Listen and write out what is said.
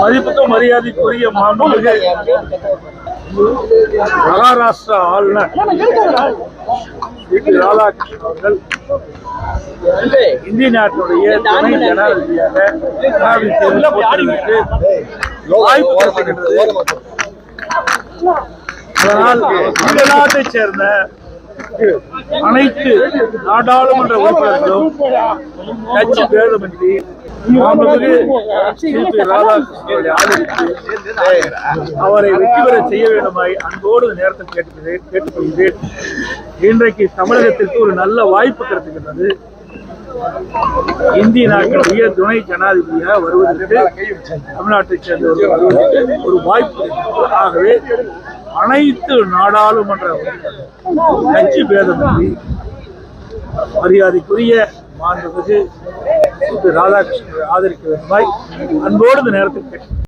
மதிப்புக்கும் மரியாதைக்குரிய மாண்புமிகு மகாராஷ்டிரா ஆளுநர் ராதாகிருஷ்ணன் அவர்கள் இந்திய நாட்டுடைய துணை ஜனாதிபதியாக வாய்ப்பு கிடைத்திருக்கிறது. அதனால் இந்த நாட்டைச் சேர்ந்த அனைத்து நாடாளுமன்ற உறுப்பினர்களும் கட்சி பேதமின்றி அவரை வெற்றி பெற செய்ய வேண்டுமாய் அன்போடு நேரத்தில் கேட்டுக்கொள்கிறேன். இன்றைக்கு தமிழகத்திற்கு ஒரு நல்ல வாய்ப்பு கிடைத்துகின்றது இந்திய நாட்டின் உயர் துணை ஜனாதிபதியாக வருவதற்கு தமிழ்நாட்டைச் சேர்ந்த ஒரு வாய்ப்பு ஆகவே அனைத்து நாடாளுமன்ற கட்சி பேதமின்றி மரியாதைக்குரிய மாண்புமிகு திரு ராதாகிருஷ்ணனை ஆதரிக்க வேண்டுமாய் அன்போடு இந்த நேரத்தில்